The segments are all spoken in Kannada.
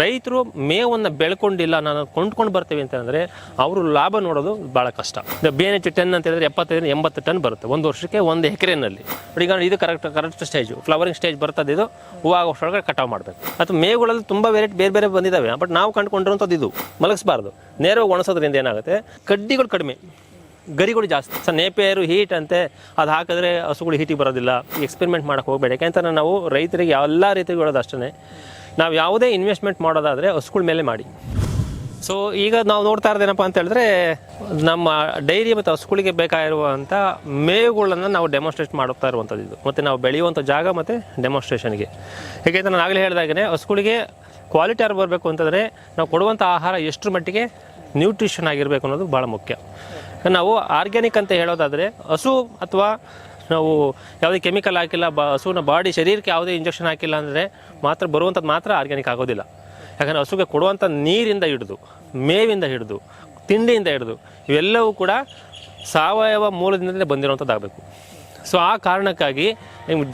ರೈತರು ಮೇವನ್ನು ಬೆಳ್ಕೊಂಡಿಲ್ಲ, ನಾನು ಕೊಂಡ್ಕೊಂಡು ಬರ್ತೀವಿ ಅಂತಂದರೆ ಅವರು ಲಾಭ ನೋಡೋದು ಭಾಳ ಕಷ್ಟ. ಬಿ ಎಚ್ ಟೆನ್ ಅಂತ ಹೇಳಿದ್ರೆ ಎಪ್ಪತ್ತೈದು ಎಂಬತ್ತು ಟನ್ ಬರುತ್ತೆ. ಒಂದು ವರ್ಷಕ್ಕೆ ಒಂದು ಎಕರೆನಲ್ಲಿ. ಈಗ ಇದು correct correct stage flowering stage ಬರ್ತದೆ ಇದು. ಹೂವು ಒಳಗಡೆ ಕಟಾವು ಮಾಡಬೇಕು. ಅಥವಾ ಮೇವುಗಳಲ್ಲಿ ತುಂಬ ವೆರೈಟಿ ಬೇರೆ ಬೇರೆ ಬಂದಿದ್ದಾವೆ ಬಟ್ ನಾವು ಕಂಡುಕೊಂಡಿರುವಂಥದ್ದು ಇದು. ಮಲಗಿಸ್ಬಾರ್ದು. ನೇರವಾಗಿ ಒಣಸೋದ್ರಿಂದ ಏನಾಗುತ್ತೆ? ಕಡ್ಡಿಗಳು ಕಡಿಮೆ. ಗರಿಗಳು ಜಾಸ್ತಿ. ಸರ್, ನೇಪೇರು ಹೀಟ್ ಅಂತೆ. ಅದು ಹಾಕಿದ್ರೆ ಹಸುಗಳು ಹೀಟಿಗೆ ಬರೋದಿಲ್ಲ. ಎಕ್ಸ್ಪೆರಿಮೆಂಟ್ ಮಾಡೋಕೆ ಹೋಗಬೇಡಿ. ಯಾಕೆಂತ ನಾವು ರೈತರಿಗೆ ಎಲ್ಲ ರೀತಿಗೆ ಹೇಳೋದು ಅಷ್ಟೇ ನಾವು ಯಾವುದೇ ಇನ್ವೆಸ್ಟ್ಮೆಂಟ್ ಮಾಡೋದಾದರೆ ಹಸುಗಳ ಮೇಲೆ ಮಾಡಿ. ಸೊ ಈಗ ನಾವು ನೋಡ್ತಾ ಇರೋದೇನಪ್ಪ ಅಂತ ಹೇಳಿದ್ರೆ, ನಮ್ಮ ಡೈರಿ ಮತ್ತು ಹಸುಗಳಿಗೆ ಬೇಕಾಗಿರುವಂಥ ಮೇವುಗಳನ್ನು ನಾವು ಡೆಮಾನ್ಸ್ಟ್ರೇಟ್ ಮಾಡುತ್ತಾ ಇರುವಂಥದ್ದು ಇದು. ಮತ್ತು ನಾವು ಬೆಳೆಯುವಂಥ ಜಾಗ ಮತ್ತು ಡೆಮಾನ್ಸ್ಟ್ರೇಷನ್ಗೆ ಯಾಕೆಂದ್ರೆ ನಾನು ಆಗಲೇ ಹೇಳಿದಾಗೆ ಹಸುಗಳಿಗೆ ಕ್ವಾಲಿಟಿ ಯಾರು ಬರಬೇಕು ಅಂತಂದರೆ, ನಾವು ಕೊಡುವಂಥ ಆಹಾರ ಎಷ್ಟರ ಮಟ್ಟಿಗೆ ನ್ಯೂಟ್ರಿಷನ್ ಆಗಿರಬೇಕು ಅನ್ನೋದು ಭಾಳ ಮುಖ್ಯ. ನಾವು ಆರ್ಗ್ಯಾನಿಕ್ ಅಂತ ಹೇಳೋದಾದರೆ, ಹಸು ಅಥವಾ ನಾವು ಯಾವುದೇ ಕೆಮಿಕಲ್ ಹಾಕಿಲ್ಲ, ಬ ಹಸುವಿನ ಬಾಡಿ ಶರೀರಕ್ಕೆ ಯಾವುದೇ ಇಂಜೆಕ್ಷನ್ ಹಾಕಿಲ್ಲ ಅಂದರೆ ಮಾತ್ರ ಬರುವಂಥದ್ದು ಮಾತ್ರ ಆರ್ಗ್ಯಾನಿಕ್ ಆಗೋದಿಲ್ಲ. ಯಾಕಂದರೆ ಹಸುಗೆ ಕೊಡುವಂಥ ನೀರಿಂದ ಹಿಡಿದು, ಮೇವಿಂದ ಹಿಡಿದು, ತಿಂಡಿಯಿಂದ ಹಿಡಿದು, ಇವೆಲ್ಲವೂ ಕೂಡ ಸಾವಯವ ಮೂಲದಿಂದಲೇ ಬಂದಿರುವಂಥದ್ದಾಗಬೇಕು ಸೊ ಆ ಕಾರಣಕ್ಕಾಗಿ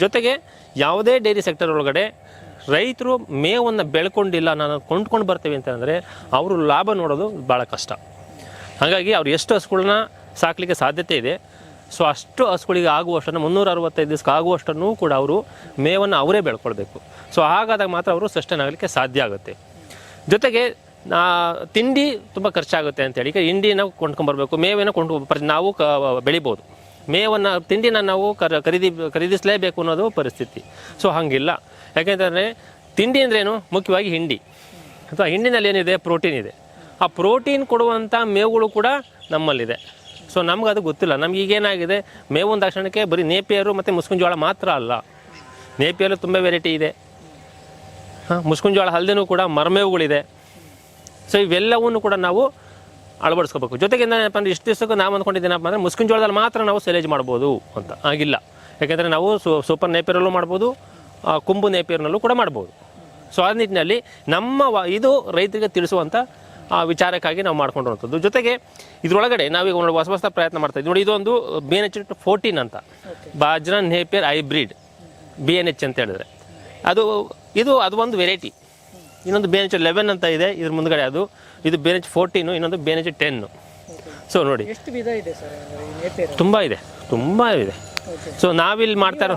ಜೊತೆಗೆ ಯಾವುದೇ ಡೈರಿ ಸೆಕ್ಟರ್ ಒಳಗಡೆ ರೈತರು ಮೇವನ್ನು ಬೆಳ್ಕೊಂಡಿಲ್ಲ ನಾನು ಕೊಂಡ್ಕೊಂಡು ಬರ್ತೀವಿ ಅಂತಂದರೆ ಅವರು ಲಾಭ ನೋಡೋದು ಭಾಳ ಕಷ್ಟ. ಹಾಗಾಗಿ ಅವ್ರು ಎಷ್ಟು ಹಸುಗಳನ್ನ ಸಾಕಲಿಕ್ಕೆ ಸಾಧ್ಯತೆ ಇದೆ ಸೊ ಅಷ್ಟು ಹಸುಗಳಿಗೆ ಆಗುವಷ್ಟನ್ನು, ಮುನ್ನೂರ ಅರವತ್ತೈದು ದಿವಸಕ್ಕೆ ಆಗುವಷ್ಟನ್ನು ಕೂಡ ಅವರು ಮೇವನ್ನು ಅವರೇ ಬೆಳ್ಕೊಳ್ಬೇಕು. ಸೊ ಹಾಗಾದಾಗ ಮಾತ್ರ ಅವರು ಸಸ್ಟೈನ್ ಆಗಲಿಕ್ಕೆ ಸಾಧ್ಯ ಆಗುತ್ತೆ. ಜೊತೆಗೆ ತಿಂಡಿ ತುಂಬ ಖರ್ಚಾಗುತ್ತೆ ಅಂತೇಳಿ ಈಗ ಹಿಂಡಿನ ಕೊಂಡ್ಕೊಂಬರ್ಬೇಕು ಮೇವೇನ ಕೊಂಡು ನಾವು ಕ, ಬೆಳಿಬೋದು. ಮೇವನ್ನು, ತಿಂಡಿನ ನಾವು ಕರ, ಖರೀದಿ, ಖರೀದಿಸಲೇಬೇಕು ಅನ್ನೋದು ಪರಿಸ್ಥಿತಿ. ಸೊ ಹಾಗಿಲ್ಲ. ಯಾಕೆಂತಂದರೆ, ತಿಂಡಿ ಅಂದ್ರೇನು ಮುಖ್ಯವಾಗಿ ಹಿಂಡಿ. ಅಥವಾ ಹಿಂಡಿನಲ್ಲಿ ಏನಿದೆ? ಪ್ರೋಟೀನ್ ಇದೆ. ಆ ಪ್ರೋಟೀನ್ ಕೊಡುವಂಥ ಮೇವುಗಳು ಕೂಡ ನಮ್ಮಲ್ಲಿದೆ. ಸೊ ನಮ್ಗೆ ಅದು ಗೊತ್ತಿಲ್ಲ. ನಮ್ಗೆ ಈಗೇನಾಗಿದೆ ಮೇವು ತಕ್ಷಣಕ್ಕೆ ಬರೀ ನೇಪಿಯರು ಮತ್ತು ಮುಸ್ಕಿನ ಜೋಳ ಮಾತ್ರ ಅಲ್ಲ. ನೇಪಿಯಲ್ಲೂ ತುಂಬ ವೆರೈಟಿ ಇದೆ. ಹಾಂ ಮುಸ್ಕಿನ ಜೋಳ ಹಲ್ದಿನೂ ಕೂಡ ಮರಮೇವುಗಳಿದೆ. ಸೊ ಇವೆಲ್ಲವನ್ನು ಕೂಡ ನಾವು ಅಳವಡಿಸ್ಕೋಬೇಕು. ಜೊತೆಗೆ ಏನಪ್ಪ ಅಂದರೆ ಇಷ್ಟು ದಿವಸಕ್ಕೆ ನಾವು ಅಂದ್ಕೊಂಡಿದ್ದೇನಪ್ಪ ಅಂದರೆ ಮುಸ್ಕಿನ ಜೋಳದಲ್ಲಿ ಮಾತ್ರ ನಾವು ಸೆಲೇಜ್ ಮಾಡ್ಬೋದು ಅಂತ. ಆಗಿಲ್ಲ. ಯಾಕೆಂದರೆ ನಾವು ಸೂಪರ್ ನೇಪಿಯರಲ್ಲೂ ಮಾಡ್ಬೋದು ಕುಂಬು ನೇಪಿಯರ್ನಲ್ಲೂ ಕೂಡ ಮಾಡ್ಬೋದು. ಸೊ ಆ ನಿಟ್ಟಿನಲ್ಲಿ ನಮ್ಮ ವ- ಇದು ರೈತರಿಗೆ ತಿಳಿಸುವಂಥ ವಿಚಾರಕ್ಕಾಗಿ ನಾವು ಮಾಡ್ಕೊಂಡಿರುವಂಥದ್ದು. ಜೊತೆಗೆ ಇದರೊಳಗಡೆ ನಾವೀಗ ನೋಡಿ ಹೊಸ ಹೊಸ ಪ್ರಯತ್ನ ಮಾಡ್ತಾ ಇದ್ದೀವಿ ನೋಡಿ ಇದೊಂದು ಬಿ ಎನ್ ಎಚ್ ಫೋರ್ಟೀನ್ ಅಂತ. ಬಾಜ್ರನ್ napier hybrid B N H ಅಂತ ಹೇಳಿದ್ರೆ. ಅದು ಇದು ಅದು ಒಂದು ವೆರೈಟಿ ಇನ್ನೊಂದು ಬಿ ಎನ್ ಎಚ್ ಲೆವೆನ್ ಅಂತ ಇದೆ ಇದ್ರ ಮುಂದ್ಗಡೆ ಅದು. ಇದು ಬಿ ಎನ್ ಎಚ್ ಫೋರ್ಟೀನು ಇನ್ನೊಂದು B N H ten so ನೋಡಿ. ತುಂಬ ಇದೆ ತುಂಬ ಇದೆ. ಸೊ ನಾವಿಲ್ಲಿ ಮಾಡ್ತಾ ಇರೋ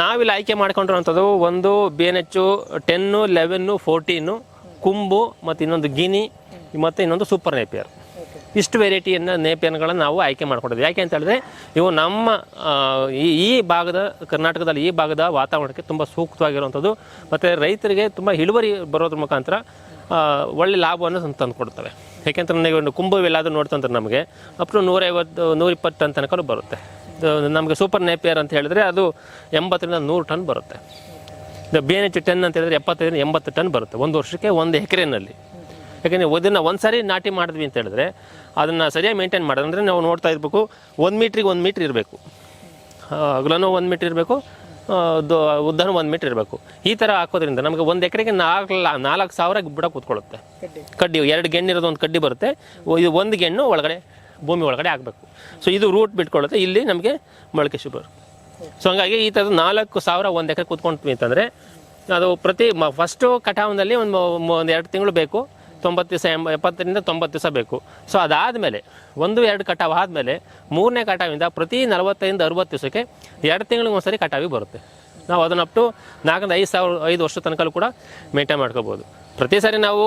ನಾವಿಲ್ಲಿ ಆಯ್ಕೆ ಮಾಡ್ಕೊಂಡಿರುವಂಥದ್ದು ಒಂದು B N H ten eleven fourteen ಕುಂಬು ಮತ್ತು ಇನ್ನೊಂದು ಗಿನಿ ಮತ್ತು ಇನ್ನೊಂದು ಸೂಪರ್ ನೇಪಿಯರ್. ಇಷ್ಟು ವೆರೈಟಿಯನ್ನು ನೇಪಿಯನ್ಗಳನ್ನು ನಾವು ಆಯ್ಕೆ ಮಾಡ್ಕೊಂಡಿದ್ವಿ ಯಾಕೆ ಅಂತ ಹೇಳಿದ್ರೆ ಇವು ನಮ್ಮ ಈ ಈ ಭಾಗದ ಕರ್ನಾಟಕದಲ್ಲಿ ಈ ಭಾಗದ ವಾತಾವರಣಕ್ಕೆ ತುಂಬ ಸೂಕ್ತವಾಗಿರುವಂಥದ್ದು. ಮತ್ತು ರೈತರಿಗೆ ತುಂಬ ಇಳುವರಿ ಬರೋದ್ರ ಮುಖಾಂತರ ಒಳ್ಳೆ ಲಾಭವನ್ನು ತಂದು ಕೊಡ್ತವೆ ಯಾಕೆಂದ್ರೆ ನನಗೆ ಒಂದು ಕುಂಬು ಎಲ್ಲಾದರೂ ನೋಡ್ತಂದ್ರೆ ನಮಗೆ ಅಪ್ ಟು ನೂರೈವತ್ತು ನೂರಿಪ್ಪತ್ತು ಟನ್ ತನಕ ಬರುತ್ತೆ. ನಮಗೆ ಸೂಪರ್ ನೇಪಿಯರ್ ಅಂತ ಹೇಳಿದ್ರೆ ಅದು ಎಂಬತ್ತರಿಂದ ನೂರು ಟನ್ ಬರುತ್ತೆ. ಬಿ ಎನ್ ಎಚ್ ಟೆನ್ ಅಂತ ಹೇಳಿದ್ರೆ ಎಪ್ಪತ್ತೈದರಿಂದ ಎಂಬತ್ತು ಟನ್ ಬರುತ್ತೆ. ಒಂದು ವರ್ಷಕ್ಕೆ ಒಂದು ಎಕರೆನಲ್ಲಿ. ಯಾಕೆಂದರೆ ಅದನ್ನು ಒಂದು ಸಾರಿ ನಾಟಿ ಮಾಡಿದ್ವಿ ಅಂತ ಹೇಳಿದ್ರೆ ಅದನ್ನು ಸರಿಯಾಗಿ ಮೇಂಟೈನ್ ಮಾಡೋದು. ಅಂದರೆ ನಾವು ನೋಡ್ತಾ ಇರಬೇಕು, ಒಂದು ಮೀಟ್ರಿಗೆ ಒಂದು ಮೀಟ್ರ್ ಇರಬೇಕು. ಅಗಲನೂ ಒಂದು ಮೀಟ್ರ್ ಇರಬೇಕು ಉದ್ದನೂ ಒಂದು ಮೀಟ್ರ್ ಇರಬೇಕು. ಈ ಥರ ಹಾಕೋದ್ರಿಂದ ನಮಗೆ ಒಂದು ಎಕರೆಗೆ ನಾಲ್ಕು ನಾಲ್ಕು ಸಾವಿರ ಬುಡ ಕೂತ್ಕೊಳ್ಳುತ್ತೆ. ಕಡ್ಡಿ, ಎರಡು ಎರಡು ಗೆಣ್ಣಿರೋದು ಒಂದು ಕಡ್ಡಿ ಬರುತ್ತೆ. ಇದು ಒಂದು ಗೆಣ್ಣು ಒಳಗಡೆ, ಭೂಮಿ ಒಳಗಡೆ ಆಗಬೇಕು ಸೊ ಇದು ರೂಟ್ ಬಿಟ್ಕೊಳ್ಳುತ್ತೆ. ಇಲ್ಲಿ ನಮಗೆ ಮೊಳಕೆ ಶುಭ ಸೊ ಹಂಗಾಗಿ ಈ ಥರದ ನಾಲ್ಕು ಸಾವಿರ ಒಂದು ಎಕರೆ ಕೂತ್ಕೊಂಡ್ವಿ ಅಂತಂದರೆ, ಅದು ಪ್ರತಿ ಮ ಫಸ್ಟು ಕಟಾವಿನಲ್ಲಿ ಒಂದು ಒಂದು ಎರಡು ತಿಂಗಳು ಬೇಕು. ತೊಂಬತ್ತು ದಿವಸ ಎಂಬ, ಎಪ್ಪತ್ತರಿಂದ ತೊಂಬತ್ತು ದಿವಸ ಬೇಕು. ಸೊ ಅದಾದಮೇಲೆ, ಒಂದು, ಎರಡು ಕಟಾವು ಆದಮೇಲೆ, ಮೂರನೇ ಕಟಾವಿಂದ ಪ್ರತಿ ನಲವತ್ತೈದು ಅರುವತ್ತು ದಿವಸಕ್ಕೆ ಎರಡು ತಿಂಗಳಿಗೆ ಒಂದ್ಸರಿ ಕಟಾವಿ ಬರುತ್ತೆ. ನಾವು ಅದನ್ನ ಅಪ್ ಟು ನಾಲ್ಕರಿಂದ ಐದು ಸಾವಿರ, ಐದು ವರ್ಷ ತನಕ ಕೂಡ ಮೇಂಟೈನ್ ಮಾಡ್ಕೋಬೋದು. ಪ್ರತಿ ಸಾರಿ ನಾವು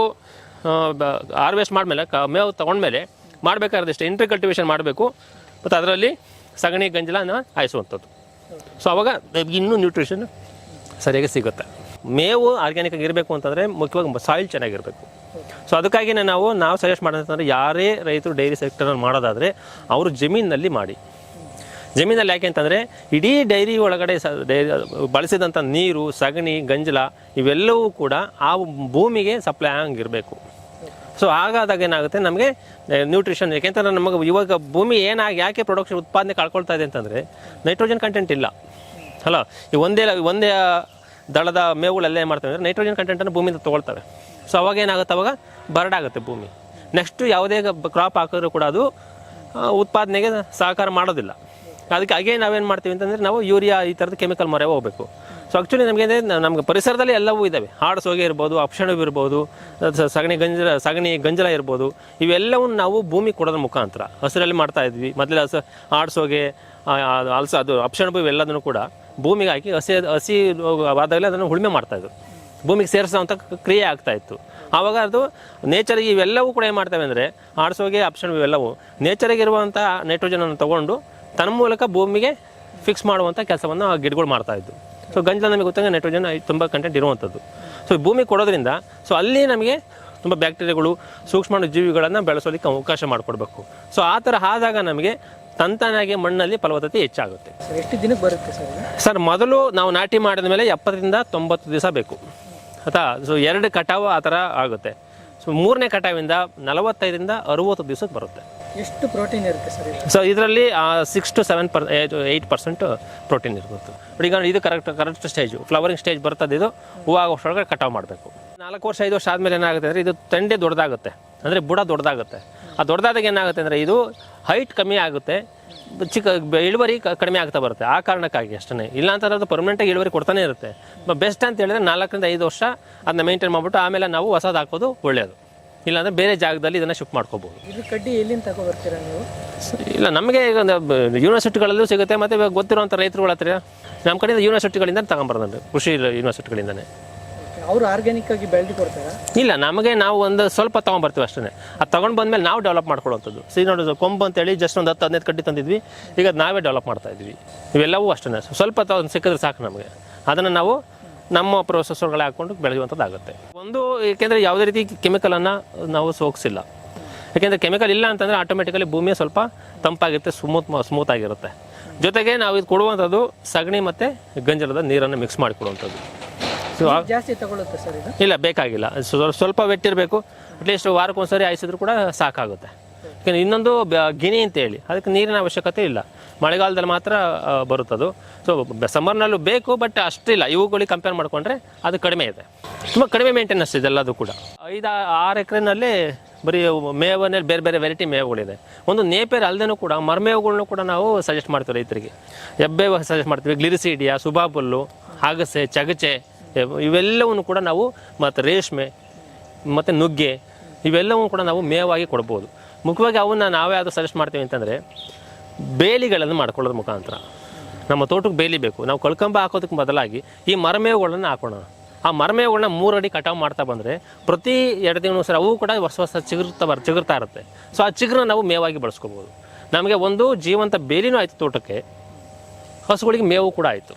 ಹಾರ್ವೆಸ್ಟ್ ಮಾಡಿದ್ಮೇಲೆ ಕ ಮೇವು ತೊಗೊಂಡ್ಮೇಲೆ ಮಾಡಬೇಕಾದ್ರೆ ಇಂಟ್ರಿ ಕಲ್ಟಿವೇಷನ್ ಮಾಡಬೇಕು. ಮತ್ತು ಅದರಲ್ಲಿ ಸಗಣಿ, ಗಂಜಲನ ಹಾಯಿಸುವಂಥದ್ದು. ಸೊ ಅವಾಗ ಇನ್ನೂ ನ್ಯೂಟ್ರಿಷನ್ ಸರಿಯಾಗಿ ಸಿಗುತ್ತೆ. ಮೇವು ಆರ್ಗ್ಯಾನಿಕ್ ಆಗಿರಬೇಕು ಅಂತಂದರೆ ಮುಖ್ಯವಾಗಿ ಸಾಯಿಲ್ ಚೆನ್ನಾಗಿರಬೇಕು. ಸೊ ಅದಕ್ಕಾಗಿಯೇ ನಾವು ನಾವು ಸಜೆಸ್ಟ್ ಮಾಡೋದಂತಂದರೆ ಯಾರೇ ರೈತರು ಡೈರಿ ಸೆಕ್ಟರ್ನಲ್ಲಿ ಮಾಡೋದಾದರೆ ಅವರು ಜಮೀನಿನಲ್ಲಿ ಮಾಡಿ. ಜಮೀನಲ್ಲಿ ಯಾಕೆ ಅಂತಂದರೆ ಇಡೀ ಡೈರಿ ಒಳಗಡೆ ಸ ಡೈರಿ ಬಳಸಿದಂಥ ನೀರು, ಸಗಣಿ, ಗಂಜಲ ಇವೆಲ್ಲವೂ ಕೂಡ ಆ ಭೂಮಿಗೆ ಸಪ್ಲೈ ಆಗಿರಬೇಕು ಸೊ ಹಾಗಾದಾಗ ಏನಾಗುತ್ತೆ? ನಮಗೆ ನ್ಯೂಟ್ರಿಷನ್ ಯಾಕೆಂತಂದ್ರೆ ನಮಗೆ ಇವಾಗ ಭೂಮಿ ಏನಾಗಿ, ಯಾಕೆ ಪ್ರೊಡಕ್ಷನ್ ಉತ್ಪಾದನೆ ಕಳ್ಕೊಳ್ತಾ ಇದೆ ಅಂತಂದರೆ ನೈಟ್ರೋಜನ್ ಕಂಟೆಂಟ್ ಇಲ್ಲ. ಅಲ್ಲ, ಈ ಒಂದೇ ಒಂದೇ ದಳದ ಮೇವುಗಳೆಲ್ಲ ಏನು ಮಾಡ್ತವೆ ಅಂದರೆ ನೈಟ್ರೋಜನ್ ಕಂಟೆಂಟನ್ನು ಭೂಮಿಯಿಂದ ತೊಗೊಳ್ತವೆ. ಸೊ ಅವಾಗ ಏನಾಗುತ್ತೆ? ಅವಾಗ ಬರಡಾಗುತ್ತೆ ಭೂಮಿ. ನೆಕ್ಸ್ಟು ಯಾವುದೇ ಕ್ರಾಪ್ ಹಾಕಿದ್ರು ಕೂಡ ಅದು ಉತ್ಪಾದನೆಗೆ ಸಹಕಾರ ಮಾಡೋದಿಲ್ಲ. ಅದಕ್ಕೆ ಹಾಗೆ ನಾವೇನು ಮಾಡ್ತೀವಿ ಅಂತಂದರೆ, ನಾವು ಯೂರಿಯಾ ಈ ಥರದ ಕೆಮಿಕಲ್ ಮೊರೆ ಹೋಗಬೇಕು. ಸೊ ಆ್ಯಕ್ಚುಲಿ ನಮಗೆ ನಮ್ಗೆ ಪರಿಸರದಲ್ಲಿ ಎಲ್ಲವೂ ಇದ್ದಾವೆ ಹಾಡು, ಸೋಗೆ ಇರ್ಬೋದು, ಅಪ್ಷಣವು ಇರ್ಬೋದು ಸಗಣಿ ಗಂಜಲ ಸಗಣಿ ಗಂಜಲ ಇರ್ಬೋದು. ಇವೆಲ್ಲವನ್ನು ನಾವು ಭೂಮಿ ಕೊಡೋದ್ರ ಮುಖಾಂತರ. ಹಸಿರಲ್ಲಿ ಮಾಡ್ತಾ ಇದ್ವಿ. ಮೊದಲ ಹಸ ಆಡ್ಸೋಗೆ ಅಲ್ಸ, ಅದು ಅಪ್ಷಣವು ಇವೆಲ್ಲದನ್ನು ಕೂಡ ಭೂಮಿಗೆ ಹಾಕಿ ಹಸಿ ಹಸಿ ಆದಾಗಲೇ ಅದನ್ನು ಉಳುಮೆ ಮಾಡ್ತಾ ಇದ್ರು ಭೂಮಿಗೆ ಸೇರಿಸೋವಂಥ ಕ್ರಿಯೆ ಆಗ್ತಾ ಇತ್ತು. ಆವಾಗ ಅದು ನೇಚರಿಗೆ ಇವೆಲ್ಲವೂ ಕೂಡ ಏನು ಮಾಡ್ತವೆ ಅಂದರೆ ಆಡಿಸೋಗೆ ಆಪ್ಷನ್ ಇವೆಲ್ಲವೂ ನೇಚರಿಗೆ ಇರುವಂಥ ನೈಟ್ರೋಜನನ್ನು ತಗೊಂಡು ತನ್ನ ಮೂಲಕ ಭೂಮಿಗೆ ಫಿಕ್ಸ್ ಮಾಡುವಂಥ ಕೆಲಸವನ್ನು ಆ ಗಿಡಗಳು ಮಾಡ್ತಾಯಿದ್ವು ಇದ್ದು ಸೊ ಗಂಜಲ ನಮಗೆ ಗೊತ್ತಂಗೆ ನೈಟ್ರೋಜನ್ ತುಂಬ ಕಂಟೆಂಟ್ ಇರುವಂಥದ್ದು. ಸೊ ಭೂಮಿ ಕೊಡೋದ್ರಿಂದ ಸೊ ಅಲ್ಲಿ ನಮಗೆ ತುಂಬ ಬ್ಯಾಕ್ಟೀರಿಯಾಗಳು ಸೂಕ್ಷ್ಮಾಣು ಜೀವಿಗಳನ್ನು ಬೆಳೆಸೋದಕ್ಕೆ ಅವಕಾಶ ಮಾಡಿಕೊಡ್ಬೇಕು. ಸೊ ಆ ಥರ ಆದಾಗ ನಮಗೆ ತಂತಾನಾಗಿ ಮಣ್ಣಲ್ಲಿ ಫಲವತ್ತತೆ ಹೆಚ್ಚಾಗುತ್ತೆ. ಸರ್ ಎಷ್ಟು ದಿನಕ್ಕೆ ಬರುತ್ತೆ ಸರ್ ಸರ್ ಮೊದಲು ನಾವು ನಾಟಿ ಮಾಡಿದ ಮೇಲೆ ಎಪ್ಪತ್ತರಿಂದ ತೊಂಬತ್ತು ದಿವಸ ಬೇಕು. ಅಥವಾ ಸೊ ಎರಡು ಕಟಾವು ಆ ಥರ ಆಗುತ್ತೆ. ಸೊ ಮೂರನೇ ಕಟಾವಿಂದ ನಲವತ್ತೈದರಿಂದ ಅರುವತ್ತು ದಿವಸಕ್ಕೆ ಬರುತ್ತೆ. ಎಷ್ಟು ಪ್ರೋಟೀನ್ ಇರುತ್ತೆ ಸರ್ ಸೊ ಇದರಲ್ಲಿ six to seven per eight percent protein ಇರ್ಬೋದು. ಬಟ್ ಈಗ ಇದು correct correct stage flowering stage ಬರ್ತದೆ ಇದು. ಹೂವು ಆಗೋಷ್ಟೊಳಗೆ ಕಟಾವು ಮಾಡಬೇಕು. ನಾಲ್ಕು ವರ್ಷ, ಐದು ವರ್ಷ ಆದಮೇಲೆ ಏನಾಗುತ್ತೆ ಅಂದರೆ, ಇದು ತಂಡೆ ದೊಡ್ಡದಾಗುತ್ತೆ. ಅಂದರೆ ಬುಡ ದೊಡ್ಡದಾಗುತ್ತೆ. ಆ ದೊಡ್ಡದಾದಾಗ ಏನಾಗುತ್ತೆ ಅಂದರೆ, ಇದು ಹೈಟ್ ಕಮ್ಮಿ ಆಗುತ್ತೆ. ಚಿಕ್ಕ, ಇಳುವರಿ ಕಡಿಮೆ ಆಗ್ತಾ ಬರುತ್ತೆ. ಆ ಕಾರಣಕ್ಕಾಗಿ ಅಷ್ಟೇ ಇಲ್ಲ ಅಂತಂದ್ರೆ ಅದು ಪರ್ಮನೆಂಟಾಗಿ ಇಳುವರಿ ಕೊಡ್ತಾನೆ ಇರುತ್ತೆ. ಬೆಸ್ಟ್ ಅಂತ ಹೇಳಿದ್ರೆ ನಾಲ್ಕರಿಂದ ಐದು ವರ್ಷ ಅದನ್ನ ಮೇಂಟೈನ್ ಮಾಡಿಬಿಟ್ಟು ಆಮೇಲೆ ನಾವು ಹೊಸದು ಹಾಕೋದು ಒಳ್ಳೆಯದು ಇಲ್ಲಾಂದರೆ ಬೇರೆ ಜಾಗದಲ್ಲಿ ಇದನ್ನು ಶಿಫ್ಟ್ ಮಾಡ್ಕೋಬೋದು ಇದು ಕಡ್ಡಿ ಎಲ್ಲಿಂದ ನೀವು? ಇಲ್ಲ ನಮಗೆ ಈಗ ಯೂನಿವರ್ಸಿಟಿಗಳಲ್ಲೂ ಸಿಗುತ್ತೆ ಮತ್ತು ಇವಾಗ ರೈತರುಗಳ ಹತ್ರ ನಮ್ಮ ಕಡೆಯಿಂದ ಯೂನಿವರ್ಸಿಟಿಗಳಿಂದ ತಗೊಂಬರೋದು ಕೃಷಿ ಯೂನಿವರ್ಸಿಟಿಗಳಿಂದನೇ. ಅವರು ಆರ್ಗ್ಯಾನಿಕ್ ಆಗಿ ಬೆಳೆದು ಕೊಡ್ತಾರಾ? ಇಲ್ಲ ನಮಗೆ ನಾವು ಒಂದು ಸ್ವಲ್ಪ ತೊಗೊಂಬರ್ತೀವಿ ಅಷ್ಟೇ ಅದು ತೊಗೊಂಡು ಬಂದ್ಮೇಲೆ ನಾವು ಡೆವಲಪ್ ಮಾಡ್ಕೊಳ್ಳುವಂಥದ್ದು. ಸಿ ನೋಡೋದು ಕೊಂಬು ಅಂತೇಳಿ ಜಸ್ಟ್ ಒಂದು ಹತ್ತು ಹದಿನೈದು ಕಡ್ಡಿ ತಂದಿದ್ವಿ ಈಗ ಅದು ನಾವೇ ಡೆವಲಪ್ ಮಾಡ್ತಾ ಇದ್ವಿ. ಇವೆಲ್ಲವೂ ಅಷ್ಟೇ ಸ್ವಲ್ಪ ತಗೊಂಡು ಸಿಕ್ಕಿದ್ರೆ ಸಾಕು ನಮಗೆ. ಅದನ್ನು ನಾವು ನಮ್ಮ ಪ್ರೊಸೆಸರ್ಗಳೇ ಹಾಕ್ಕೊಂಡು ಬೆಳೆಯುವಂಥದ್ದಾಗುತ್ತೆ. ಒಂದು ಏಕೆಂದರೆ ಯಾವುದೇ ರೀತಿ ಕೆಮಿಕಲನ್ನು ನಾವು ಸೋಕ್ಸಿಲ್ಲ. ಯಾಕೆಂದರೆ ಕೆಮಿಕಲ್ ಇಲ್ಲ ಅಂತಂದರೆ ಆಟೋಮೆಟಿಕಲಿ ಭೂಮಿ ಸ್ವಲ್ಪ ತಂಪಾಗಿರುತ್ತೆ ಸ್ಮೂತ್ ಸ್ಮೂತ್ ಆಗಿರುತ್ತೆ. ಜೊತೆಗೆ ನಾವು ಇದು ಕೊಡುವಂಥದ್ದು ಸಗಣಿ ಮತ್ತು ಗಂಜಲದ ನೀರನ್ನು ಮಿಕ್ಸ್ ಮಾಡಿ ಕೊಡುವಂಥದ್ದು ಸೊ ಜಾಸ್ತಿ ತಗೊಳುತ್ತೆ ಸರ್ ಇದು? ಇಲ್ಲ ಬೇಕಾಗಿಲ್ಲ. ಸ್ವ- ಸ್ವಲ್ಪ ವೆಟ್ಟಿರಬೇಕು ಅಟ್ಲೀಸ್ಟ್ ವಾರಕ್ಕೊಂದ್ಸರಿ ಆಯಿಸಿದ್ರು ಕೂಡ ಸಾಕಾಗುತ್ತೆ. ಯಾಕೆಂದರೆ ಇನ್ನೊಂದು ಗಿನಿ ಅಂತೇಳಿ. ಅದಕ್ಕೆ ನೀರಿನ ಅವಶ್ಯಕತೆ ಇಲ್ಲ. ಮಳೆಗಾಲದಲ್ಲಿ ಮಾತ್ರ ಬರುತ್ತದು. ಸೊ ಸಮ್ಮರ್ನಲ್ಲೂ ಬೇಕು, ಬಟ್ ಅಷ್ಟಿಲ್ಲ. ಇವುಗಳಿಗೆ ಕಂಪೇರ್ ಮಾಡಿಕೊಂಡ್ರೆ ಅದು ಕಡಿಮೆ ಇದೆ. ತುಂಬ ಕಡಿಮೆ ಮೇಂಟೆನೆನ್ಸ್ ಇದೆ ಎಲ್ಲದು ಕೂಡ. ಐದು ಆರು ಎಕರೆನಲ್ಲಿ ಬರೀ ಮೇವನಲ್ಲಿ ಬೇರೆ ಬೇರೆ ವೆರೈಟಿ ಮೇವುಗಳಿದೆ. ಒಂದು ನೇಪೇರ್ ಅಲ್ಲದೇನೂ ಕೂಡ ಮರಮೇವುಗಳನ್ನೂ ಕೂಡ ನಾವು ಸಜೆಸ್ಟ್ ಮಾಡ್ತೀವಿ ರೈತರಿಗೆ. ಎಬ್ಬೇವ ಸಜೆಸ್ಟ್ ಮಾಡ್ತೀವಿ, ಗ್ಲಿರಿಸಿಡಿಯಾ ಸುಬಾಬುಲ್ಲು ಆಗಸೆ ಚಗಚೆ ಇವ್- ಇವೆಲ್ಲವನ್ನು ಕೂಡ ನಾವು ಮತ್ತು ರೇಷ್ಮೆ, ಮತ್ತು ನುಗ್ಗೆ ಇವೆಲ್ಲವೂ ಕೂಡ ನಾವು ಮೇವಾಗಿ ಕೊಡ್ಬೋದು. ಮುಖ್ಯವಾಗಿ ಅವನ್ನ ನಾವೇ ಅದು ಸಜೆಸ್ಟ್ ಮಾಡ್ತೀವಿ ಅಂತಂದರೆ ಬೇಲಿಗಳನ್ನು ಮಾಡ್ಕೊಳ್ಳೋದ್ರ ಮುಖಾಂತರ. ನಮ್ಮ ತೋಟಕ್ಕೆ ಬೇಲಿ ಬೇಕು. ನಾವು ಕಳ್ಕಂಬ ಹಾಕೋದಕ್ಕೆ ಬದಲಾಗಿ ಈ ಮರಮೇವುಗಳನ್ನು ಹಾಕೋಣ. ಆ ಮರಮೇವುಗಳನ್ನ ಮೂರು ಅಡಿ ಕಟಾವು ಮಾಡ್ತಾ ಬಂದರೆ ಪ್ರತಿ ಎರಡು ತಿಂಗಳು ಸರಿ ಅವು ಕೂಡ ಹೊಸ ಹೊಸ ಚಿಗುರ್ತಾ ಬರ್, ಚಿಗುರ್ತಾ ಇರುತ್ತೆ. ಸೊ ಆ ಚಿಗುರನ್ನ ನಾವು ಮೇವಾಗಿ ಬಳಸ್ಕೋಬೋದು. ನಮಗೆ ಒಂದು ಜೀವಂತ ಬೇಲಿನೂ ಆಯಿತು ತೋಟಕ್ಕೆ. ಹಸುಗಳಿಗೆ ಮೇವು ಕೂಡ ಆಯಿತು.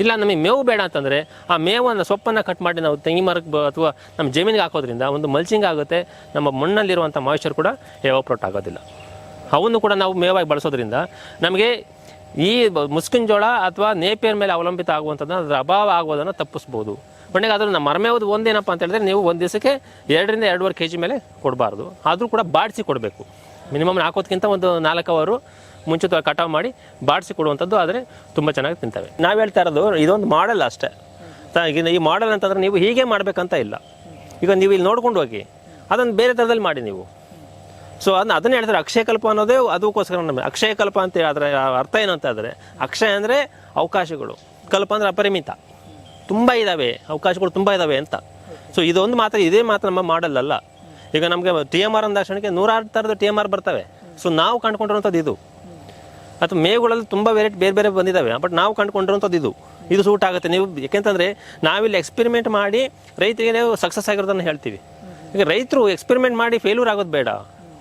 ಇಲ್ಲ, ನಮಗೆ ಮೇವು ಬೇಡ ಅಂತಂದರೆ ಆ ಮೇವನ್ನು, ಸೊಪ್ಪನ್ನು ಕಟ್ ಮಾಡಿ ನಾವು ತೆಂಗಿನ ಮರಕ್ಕೆ ಅಥವಾ ನಮ್ಮ ಜಮೀನಿಗೆ ಹಾಕೋದ್ರಿಂದ ಒಂದು ಮಲ್ಚಿಂಗ್ ಆಗುತ್ತೆ. ನಮ್ಮ ಮಣ್ಣಲ್ಲಿರುವಂಥ ಮಾಯಿಶ್ಚರ್ ಕೂಡ ಎವಾಪ್ರೋಟ್ ಆಗೋದಿಲ್ಲ. ಅವನ್ನು ಕೂಡ ನಾವು ಮೇವಾಗಿ ಬಳಸೋದ್ರಿಂದ ನಮಗೆ ಈ ಮುಸ್ಕಿನ ಜೋಳ ಅಥವಾ ನೇಪಿಯರ್ ಮೇಲೆ ಅವಲಂಬಿತ ಆಗುವಂಥದ್ದನ್ನ ಅದರ ಅಭಾವ ಆಗೋದನ್ನು ತಪ್ಪಿಸ್ಬೋದು. ಕೊನೆಗೆ ಅದನ್ನು ಮರಮೇವುದು ಒಂದೇನಪ್ಪ ಅಂತ ಹೇಳಿದ್ರೆ ನೀವು ಒಂದು ದಿವಸಕ್ಕೆ ಎರಡರಿಂದ ಎರಡೂವರೆ ಕೆ ಜಿ ಮೇಲೆ ಕೊಡಬಾರ್ದು. ಆದರೂ ಕೂಡ ಬಾಡಿಸಿ ಕೊಡಬೇಕು. ಮಿನಿಮಮ್ ಹಾಕೋದಕ್ಕಿಂತ ಒಂದು ನಾಲ್ಕು ಅವರು ಮುಂಚಿತವಾಗಿ ಕಟಾವು ಮಾಡಿ ಬಾಡಿಸಿ ಕೊಡುವಂಥದ್ದು ಆದರೆ ತುಂಬ ಚೆನ್ನಾಗಿ ತಿಂತವೆ. ನಾವು ಹೇಳ್ತಾ ಇರೋದು ಇದೊಂದು ಮಾಡಲ್ ಅಷ್ಟೇ. ಈ ಮಾಡಲ್ ಅಂತಂದ್ರೆ ನೀವು ಹೀಗೆ ಮಾಡಬೇಕಂತ ಇಲ್ಲ. ಈಗ ನೀವು ಇಲ್ಲಿ ನೋಡ್ಕೊಂಡು ಹೋಗಿ. ಅದನ್ನು ಬೇರೆ ಥರದಲ್ಲಿ ಮಾಡಿ ನೀವು. ಸೊ ಅದನ್ನ ಅದನ್ನ ಹೇಳ್ತಾರೆ ಅಕ್ಷಯ ಕಲ್ಪ ಅನ್ನೋದೇ ಅದಕ್ಕೋಸ್ಕರ ನಮಗೆ ಅಕ್ಷಯ ಕಲ್ಪ ಅಂತ ಅದರ ಅರ್ಥ ಏನು ಅಂತ ಅಕ್ಷಯ ಅಂದರೆ ಅವಕಾಶಗಳು. ಕಲ್ಪ ಅಂದರೆ ಅಪರಿಮಿತ. ತುಂಬ ಇದ್ದಾವೆ ಅವಕಾಶಗಳು ತುಂಬ ಇದ್ದಾವೆ ಅಂತ. ಸೊ ಇದೊಂದು ಮಾತ್ರ ಇದೇ ಮಾತ್ರ ನಮ್ಮ ಮಾಡಲ್ ಈಗ ನಮಗೆ ಟಿ ಎಂ ಆರ್ ಅಂದಾಕ್ಷಣಕ್ಕೆ ನೂರಾರು ಥರದ ಟಿ ಎಂ ಆರ್ ಬರ್ತವೆ. ಸೊ ನಾವು ಕಂಡುಕೊಂಡಿರುವಂಥದ್ದು ಇದು. ಅಥವಾ ಮೇವುಗಳಲ್ಲಿ ತುಂಬ ವೆರೈಟಿ ಬೇರೆ ಬೇರೆ ಬಂದಿದ್ದಾವೆ ಬಟ್ ನಾವು ಕಂಡುಕೊಂಡಿರುವಂಥದ್ದು ಇದು. ಇದು ಸೂಟ್ ಆಗುತ್ತೆ. ನೀವು ಯಾಕೆಂತಂದರೆ ನಾವಿಲ್ಲಿ ಎಕ್ಸ್ಪೆರಿಮೆಂಟ್ ಮಾಡಿ ರೈತರಿಗೆ ಸಕ್ಸಸ್ ಆಗಿರೋದನ್ನು ಹೇಳ್ತೀವಿ. ಈಗ ರೈತರು ಎಕ್ಸ್ಪೆರಿಮೆಂಟ್ ಮಾಡಿ ಫೇಲ್ಯೂರ್ ಆಗೋದು ಬೇಡ.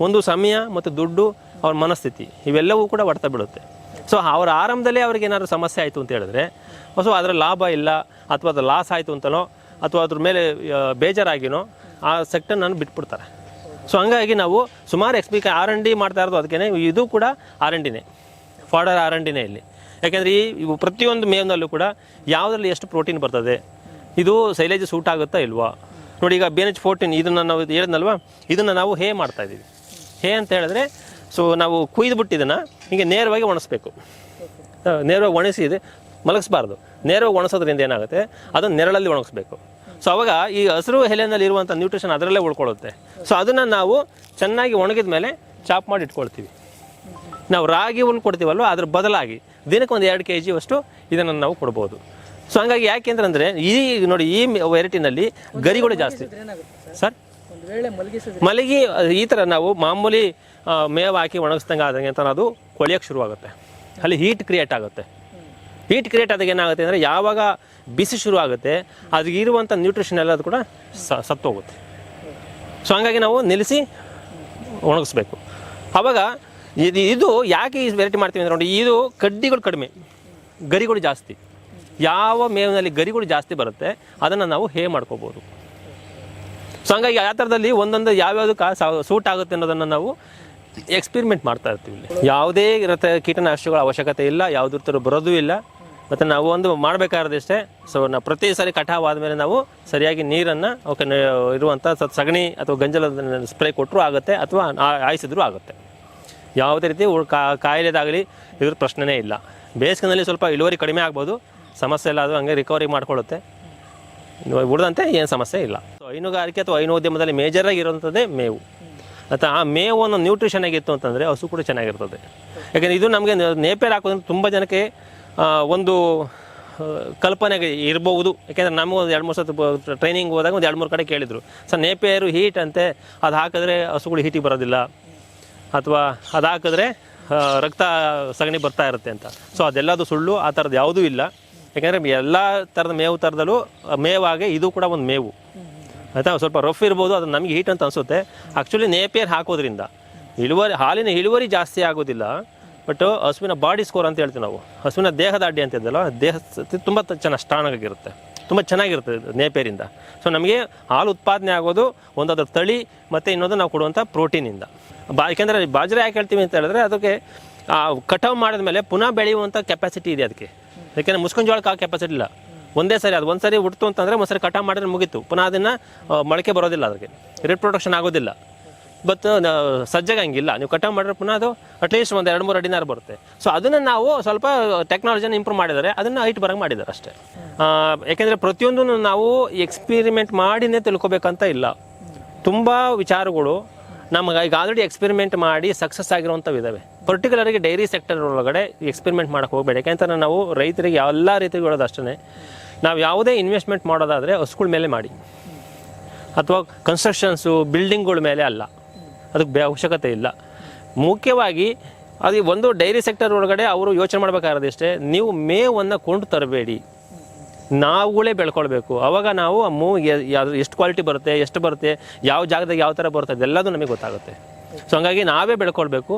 ಒಂದು ಸಮಯ ಮತ್ತು ದುಡ್ಡು, ಅವ್ರ ಮನಸ್ಥಿತಿ, ಇವೆಲ್ಲವೂ ಕೂಡ ಹೊಡ್ತಾ ಬಿಡುತ್ತೆ ಸೊ ಅವರ ಆರಂಭದಲ್ಲೇ ಅವ್ರಿಗೆ ಏನಾದರೂ ಸಮಸ್ಯೆ ಆಯಿತು ಅಂತ ಹೇಳಿದ್ರೆ, ಸೊ, ಅದರ ಲಾಭ ಇಲ್ಲ, ಅಥವಾ ಅದು ಲಾಸ್ ಆಯಿತು ಅಂತನೋ, ಅಥವಾ ಅದ್ರ ಮೇಲೆ ಬೇಜಾರಾಗಿನೋ, ಆ ಸೆಕ್ಟರ್ ನಾನು ಬಿಟ್ಬಿಡ್ತಾರೆ. ಸೊ ಹಂಗಾಗಿ ನಾವು ಸುಮಾರು ಎಕ್ಸ್ಪೀಕ್ ಆರ್ ಎನ್ ಡಿ ಮಾಡ್ತಾ ಇರೋದು ಅದಕ್ಕೆ ಇದು ಕೂಡ ಆರ್ ಎನ್ ಡಿನೇ ಫಾಡರ್ ಆರ್ ಎನ್ ಡಿನೇ ಇಲ್ಲಿ. ಯಾಕೆಂದರೆ ಈ ಪ್ರತಿಯೊಂದು ಮೇವ್ನಲ್ಲೂ ಕೂಡ ಯಾವುದರಲ್ಲಿ ಎಷ್ಟು ಪ್ರೋಟೀನ್ ಬರ್ತದೆ, ಇದು ಸೈಲೇಜ್ ಸೂಟ್ ಆಗುತ್ತಾ ಇಲ್ವಾ? ನೋಡಿ, ಈಗ ಬಿ ಎನ್ ಎಚ್ ಫೋರ್ಟೀನ್ ಇದನ್ನು ನಾವು ಹೇಳಿದ್ನಲ್ವಾ? ಇದನ್ನು ನಾವು ಹೇ ಮಾಡ್ತಾ ಇದ್ದೀವಿ. ಹೇ ಅಂತ ಹೇಳಿದ್ರೆ ಸೊ ನಾವು ಕುಯ್ದುಬಿಟ್ಟು ಇದನ್ನು ಹೀಗೆ ನೇರವಾಗಿ ಒಣಸ್ಬೇಕು. ನೇರವಾಗಿ ಒಣಗಿಸಿ ಇದೆ ಮಲಗಿಸ್ಬಾರ್ದು. ನೇರವಾಗಿ ಒಣಸೋದ್ರಿಂದ ಏನಾಗುತ್ತೆ? ಅದನ್ನು ನೆರಳಲ್ಲಿ ಒಣಗಿಸ್ಬೇಕು. ಸೊ ಅವಾಗ ಈ ಹಸಿರು ಎಲೆನಲ್ಲಿ ಇರುವಂಥ ನ್ಯೂಟ್ರಿಷನ್ ಅದರಲ್ಲೇ ಉಳ್ಕೊಳ್ಳುತ್ತೆ. ಸೊ ಅದನ್ನು ನಾವು ಚೆನ್ನಾಗಿ ಒಣಗಿದ ಮೇಲೆ ಚಾಪ್ ಮಾಡಿ ಇಟ್ಕೊಳ್ತೀವಿ. ನಾವು ರಾಗಿ ಹುಲ್ಲು ಕೊಡ್ತೀವಲ್ವ? ಅದ್ರ ಬದಲಾಗಿ ದಿನಕ್ಕೆ ಒಂದು ಎರಡು ಕೆ ಜಿ ಅಷ್ಟು ಇದನ್ನು ನಾವು ಕೊಡ್ಬೋದು. ಸೊ ಹಂಗಾಗಿ ಯಾಕೆಂದ್ರೆ ಅಂದರೆ ಈ ನೋಡಿ ಈ ವೆರೈಟಿನಲ್ಲಿ ಗರಿಗಳು ಜಾಸ್ತಿ. ಸರ್? ಮಲಗಿ ಈ ಥರ ನಾವು ಮಾಮೂಲಿ ಮೇವು ಹಾಕಿ ಒಣಗಿಸ್ದಂಗೆ ಆದಂಗೆ ಅಂತ ಅದು ಕೊಳೆಯೋಕ್ಕೆ ಶುರುವಾಗುತ್ತೆ. ಅಲ್ಲಿ ಹೀಟ್ ಕ್ರಿಯೇಟ್ ಆಗುತ್ತೆ. ಹೀಟ್ ಕ್ರಿಯೇಟ್ ಆದಾಗ ಏನಾಗುತ್ತೆ ಅಂದರೆ ಯಾವಾಗ ಬಿಸಿ ಶುರು ಆಗುತ್ತೆ ಅದಕ್ಕೆ ಇರುವಂಥ ನ್ಯೂಟ್ರಿಷನ್ ಎಲ್ಲ ಅದು ಕೂಡ ಸತ್ತೋಗುತ್ತೆ. ಸೊ ಹಂಗಾಗಿ ನಾವು ನಿಲ್ಲಿಸಿ ಒಣಗಿಸ್ಬೇಕು. ಆವಾಗ ಇದು ಇದು ಯಾಕೆ ಈ ವೆರೈಟಿ ಮಾಡ್ತೀವಿ ಅಂದ್ರೆ ನೋಡಿ, ಇದು ಕಡ್ಡಿಗಳು ಕಡಿಮೆ, ಗರಿಗಳು ಜಾಸ್ತಿ. ಯಾವ ಮೇವಿನಲ್ಲಿ ಗರಿಗಳು ಜಾಸ್ತಿ ಬರುತ್ತೆ, ಅದನ್ನು ನಾವು ಹೇ ಮಾಡ್ಕೋಬೋದು. ಸೊ ಹಂಗಾಗಿ ಆ ಥರದಲ್ಲಿ ಒಂದೊಂದು ಯಾವ್ಯಾವುದಕ್ಕೆ ಸೂಟ್ ಆಗುತ್ತೆ ಅನ್ನೋದನ್ನು ನಾವು ಎಕ್ಸ್ಪೆರಿಮೆಂಟ್ ಮಾಡ್ತಾ ಇರ್ತೀವಿ ಇಲ್ಲಿ. ಯಾವುದೇ ರೀತಿಯ ಕೀಟನಾಶಕಗಳ ಅವಶ್ಯಕತೆ ಇಲ್ಲ ಯಾವುದ್ರ ಥರ ಬರೋದೂ ಇಲ್ಲ. ಮತ್ತು ನಾವು ಒಂದು ಮಾಡಬೇಕಾದಷ್ಟೇ ಸೊ ನಾವು ಪ್ರತಿ ಸಾರಿ ಕಟಾವು ಆದಮೇಲೆ ನಾವು ಸರಿಯಾಗಿ ನೀರನ್ನು ಅವಕ್ಕೆ ಇರುವಂಥ ಸಗಣಿ ಅಥವಾ ಗಂಜಲದ ಸ್ಪ್ರೇ ಕೊಟ್ಟರು ಆಗುತ್ತೆ ಅಥವಾ ಆಯಿಸಿದ್ರು ಆಗುತ್ತೆ. ಯಾವುದೇ ರೀತಿ ಕಾಯಿಲೆದಾಗಲಿ ಇದ್ರ ಪ್ರಶ್ನೆನೇ ಇಲ್ಲ. ಬೇಸಿಗೆನಲ್ಲಿ ಸ್ವಲ್ಪ ಇಳುವರಿ ಕಡಿಮೆ ಆಗ್ಬೋದು. ಸಮಸ್ಯೆ ಇಲ್ಲ ಅದು ಹಂಗೆ ರಿಕವರಿ ಮಾಡ್ಕೊಳ್ಳುತ್ತೆ. ಉಳಿದಂತೆ ಏನು ಸಮಸ್ಯೆ ಇಲ್ಲ. ಸೊ ಹೈನುಗಾರಿಕೆ ಅಥವಾ ಹೈನೋದ್ಯಮದಲ್ಲಿ ಮೇಜರಾಗಿ ಇರುವಂಥದ್ದೇ ಮೇವು. ಮತ್ತು ಆ ಮೇವು ಒಂದು ನ್ಯೂಟ್ರಿಷನ್ ಆಗಿತ್ತು ಅಂತಂದರೆ ಹಸು ಕೂಡ ಚೆನ್ನಾಗಿರ್ತದೆ. ಯಾಕೆಂದರೆ ಇದು ನಮಗೆ ನೇಪೇರ್ ಹಾಕೋದ್ರಿಂದ ತುಂಬ ಜನಕ್ಕೆ ಒಂದು ಕಲ್ಪನೆಗೆ ಕಲ್ಪನೆ ಇರಬಹುದು. ಯಾಕೆಂದರೆ ನಮಗೂ ಒಂದು ಎರಡು ಮೂರು ಸತಿ ಟ್ರೈನಿಂಗ್ ಹೋದಾಗ ಒಂದು ಎರಡು ಮೂರು ಕಡೆ ಕೇಳಿದರು. ಸರ್ ನೇಪೇರು ಹೀಟ್ ಅಂತೆ, ಅದು ಹಾಕಿದ್ರೆ ಹಸುಗಳು ಹೀಟಿಗೆ ಬರೋದಿಲ್ಲ. ಅಥವಾ ಅದು ಹಾಕಿದ್ರೆ ರಕ್ತ ಸಗಣಿ ಬರ್ತಾ ಇರುತ್ತೆ ಅಂತ. ಸೊ ಅದೆಲ್ಲದು ಸುಳ್ಳು, ಆ ಥರದ್ದು ಯಾವುದೂ ಇಲ್ಲ. ಯಾಕೆಂದರೆ ಎಲ್ಲ ಥರದ ಮೇವು ಥರದಲ್ಲೂ ಮೇವಾಗೆ ಇದು ಕೂಡ ಒಂದು ಮೇವು. ಆಯಿತಾ? ಸ್ವಲ್ಪ ರಫ್ ಇರ್ಬೋದು, ಅದು ನಮಗೆ ಹೀಟ್ ಅಂತ ಅನಿಸುತ್ತೆ. ಆ್ಯಕ್ಚುಲಿ ನೇಪಿಯರ್ ಹಾಕೋದ್ರಿಂದ ಇಳುವರಿ, ಹಾಲಿನ ಇಳುವರಿ ಜಾಸ್ತಿ ಆಗೋದಿಲ್ಲ ಬಟ್ ಹಸುವಿನ ಬಾಡಿ ಸ್ಕೋರ್ ಅಂತ ಹೇಳ್ತೀವಿ ನಾವು. ಹಸುವಿನ ದೇಹದ ಅಡ್ಡಿ ಅಂತ ಇದ್ದಲ್ಲ, ದೇಹ ತುಂಬ ಚೆನ್ನಾಗಿ ಸ್ಟ್ರಾಂಗ್ ಆಗಿರುತ್ತೆ. ತುಂಬ ಚೆನ್ನಾಗಿರುತ್ತೆ ನೇಪೇರಿಂದ ಸೊ ನಮಗೆ ಹಾಲು ಉತ್ಪಾದನೆ ಆಗೋದು ಒಂದು ತಳಿ ಮತ್ತು ಇನ್ನೊಂದು ನಾವು ಕೊಡುವಂಥ ಪ್ರೋಟೀನಿಂದ ಬಾ, ಯಾಕೆಂದರೆ ಬಾಜ್ರೆ ಯಾಕೆ ಹೇಳ್ತೀವಿ ಅಂತ ಹೇಳಿದ್ರೆ ಅದಕ್ಕೆ ಕಟಾವು ಮಾಡಿದ ಮಾಡಿದ್ಮೇಲೆ ಪುನಃ ಬೆಳೆಯುವಂಥ ಕೆಪಾಸಿಟಿ ಇದೆ ಅದಕ್ಕೆ. ಯಾಕೆಂದರೆ ಮುಸ್ಕಿನ ಜೋಳಕ್ಕೆ ಆ ಕೆಪಾಸಿಟಿ ಇಲ್ಲ. ಒಂದೇ ಸರಿ ಅದು ಒಂದ್ಸರಿ ಹುಡ್ತು ಅಂತಂದರೆ ಒಂದ್ಸರಿ ಕಟ ಮಾಡಿದ್ರೆ ಮುಗೀತು. ಪುನಃ ಅದನ್ನು ಮೊಳಕೆ ಬರೋದಿಲ್ಲ ಅದಕ್ಕೆ ರಿಪ್ರೊಡಕ್ಷನ್ ಆಗೋದಿಲ್ಲ. ಬಟ್ ಸಜ್ಜಗೆ ಹಂಗಿಲ್ಲ ನೀವು ಕಟಾವು ಮಾಡಿದ್ರೆ ಪುನಃ ಅದು ಅಟ್ಲೀಸ್ಟ್ ಒಂದು ಎರಡು ಮೂರು ಅಡಿನಾರು ಬರುತ್ತೆ. ಸೊ ಅದನ್ನು ನಾವು ಸ್ವಲ್ಪ ಟೆಕ್ನಾಲಜಿನ ಇಂಪ್ರೂವ್ ಮಾಡಿದ್ದಾರೆ ಅದನ್ನು ಹೈಟ್ ಬರಂಗೆ ಮಾಡಿದ್ದಾರೆ ಅಷ್ಟೇ. ಯಾಕೆಂದರೆ ಪ್ರತಿಯೊಂದನ್ನು ನಾವು ಎಕ್ಸ್ಪಿರಿಮೆಂಟ್ ಮಾಡಿನೇ ತಿಳ್ಕೊಬೇಕಂತ ಇಲ್ಲ. ತುಂಬ ವಿಚಾರಗಳು ನಮಗೆ ಈಗ ಆಲ್ರೆಡಿ ಎಕ್ಸ್ಪೆರಿಮೆಂಟ್ ಮಾಡಿ ಸಕ್ಸಸ್ ಆಗಿರುವಂಥವು ಇದ್ದಾವೆ ಪರ್ಟಿಕ್ಯುಲರ್ಗೆ ಡೈರಿ ಸೆಕ್ಟರ್ ಒಳಗಡೆ ಎಕ್ಸ್ಪೆರಿಮೆಂಟ್ ಮಾಡಕ್ಕೆ ಹೋಗಬೇಡಿ. ಯಾಕೆಂತಂದ್ರೆ ನಾವು ರೈತರಿಗೆ ಎಲ್ಲ ರೀತಿಗೆ ಹೇಳೋದು ಅಷ್ಟೇ ನಾವು ಯಾವುದೇ ಇನ್ವೆಸ್ಟ್ಮೆಂಟ್ ಮಾಡೋದಾದರೆ ಹಸುಗಳ ಮೇಲೆ ಮಾಡಿ. ಅಥವಾ ಕನ್ಸ್ಟ್ರಕ್ಷನ್ಸು ಬಿಲ್ಡಿಂಗ್ಗಳ ಮೇಲೆ ಅಲ್ಲ. ಅದಕ್ಕೆ ಅವಶ್ಯಕತೆ ಇಲ್ಲ. ಮುಖ್ಯವಾಗಿ ಅದು ಒಂದು ಡೈರಿ ಸೆಕ್ಟರ್ ಒಳಗಡೆ ಅವರು ಯೋಚನೆ ಮಾಡಬೇಕಾಗಿರೋದಿಷ್ಟೇ ನೀವು ಮೇವನ್ನು ಕೊಂಡು ತರಬೇಡಿ. ನಾವುಗಳೇ ಬೆಳ್ಕೊಳ್ಬೇಕು. ಅವಾಗ ನಾವು ಆ ಮೂ ಯಾವ್ದು ಎಷ್ಟು ಕ್ವಾಲಿಟಿ ಬರುತ್ತೆ, ಎಷ್ಟು ಬರುತ್ತೆ, ಯಾವ ಜಾಗದಾಗ ಯಾವ ಥರ ಬರುತ್ತೆ ಅದೆಲ್ಲದೂ ನಮಗೆ ಗೊತ್ತಾಗುತ್ತೆ. ಸೊ ಹಂಗಾಗಿ ನಾವೇ ಬೆಳ್ಕೊಳ್ಬೇಕು.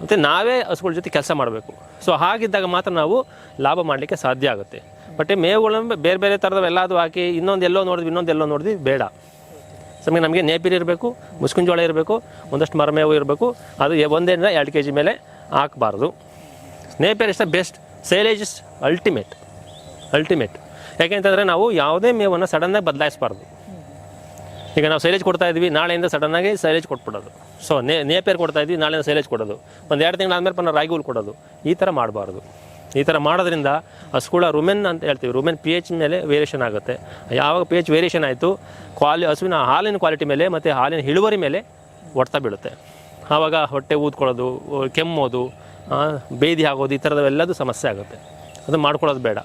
ಮತ್ತು ನಾವೇ ಹಸುಗಳ ಜೊತೆ ಕೆಲಸ ಮಾಡಬೇಕು. ಸೊ ಹಾಗಿದ್ದಾಗ ಮಾತ್ರ ನಾವು ಲಾಭ ಮಾಡಲಿಕ್ಕೆ ಸಾಧ್ಯ ಆಗುತ್ತೆ. ಬಟ್ ಮೇವುಗಳನ್ನು ಬೇರೆ ಬೇರೆ ಥರದವೆಲ್ಲದು ಹಾಕಿ ಇನ್ನೊಂದು ಎಲ್ಲೋ ನೋಡಿದ್ವಿ, ಇನ್ನೊಂದು ಎಲ್ಲೋ ನೋಡಿದ್ವಿ, ಬೇಡ. ಸಮಯ ನಮಗೆ ನೇಪಿರಿ ಇರಬೇಕು ಮುಸ್ಕಿನ ಜೋಳ ಇರಬೇಕು, ಒಂದಷ್ಟು ಮರಮೇವು ಇರಬೇಕು. ಅದು ಒಂದೇನ ಎರಡು ಕೆ ಜಿ ಮೇಲೆ ಹಾಕಬಾರ್ದು. ನೇಪಿಯರ್ ಇಷ್ಟ best, silage is ultimate ultimate ಯಾಕೆಂತಂದರೆ ನಾವು ಯಾವುದೇ ಮೇವನ್ನು ಸಡನ್ನಾಗಿ ಬದಲಾಯಿಸಬಾರ್ದು. ಈಗ ನಾವು ಸೈಲೇಜ್ ಕೊಡ್ತಾ ಇದ್ವಿ, ನಾಳೆಯಿಂದ ಸಡನ್ನಾಗಿ ಸೈಲೇಜ್ ಕೊಟ್ಬಿಡೋದು. ಸೊ ನೇ ನೇಪೇರ್ ಕೊಡ್ತಾ ಇದ್ವಿ, ನಾಳೆಯಿಂದ ಸೈಲೇಜ್ ಕೊಡೋದು. ಒಂದು ಎರಡು ಆದಮೇಲೆ ಪನ್ನ ರಾಗಿ ಹುಲ್ ಕೊಡೋದು. ಈ ಥರ ಮಾಡಬಾರ್ದು. ಈ ಥರ ಮಾಡೋದ್ರಿಂದ ಹಸುಗಳ ರುಮೆನ್ ಅಂತ ಹೇಳ್ತೀವಿ ರುಮೆನ್ ಪಿ ಎಚ್ ಮೇಲೆ ವೇರಿಯೇಷನ್ ಆಗುತ್ತೆ. ಯಾವಾಗ ಪಿ ಎಚ್ ವೇರಿಯೇಷನ್ ಆಯಿತು ಕ್ವಾಲಿ ಹಸುವಿನ ಹಾಲಿನ ಕ್ವಾಲಿಟಿ ಮೇಲೆ ಮತ್ತು ಹಾಲಿನ ಇಳುವರಿ ಮೇಲೆ ಹೊಡ್ತಾ ಬೀಳುತ್ತೆ. ಆವಾಗ ಹೊಟ್ಟೆ ಊದ್ಕೊಳ್ಳೋದು ಕೆಮ್ಮೋದು ಬೇದಿ ಆಗೋದು, ಈ ಥರದವೆಲ್ಲದು ಸಮಸ್ಯೆ ಆಗುತ್ತೆ. ಅದು ಮಾಡ್ಕೊಳ್ಳೋದು ಬೇಡ.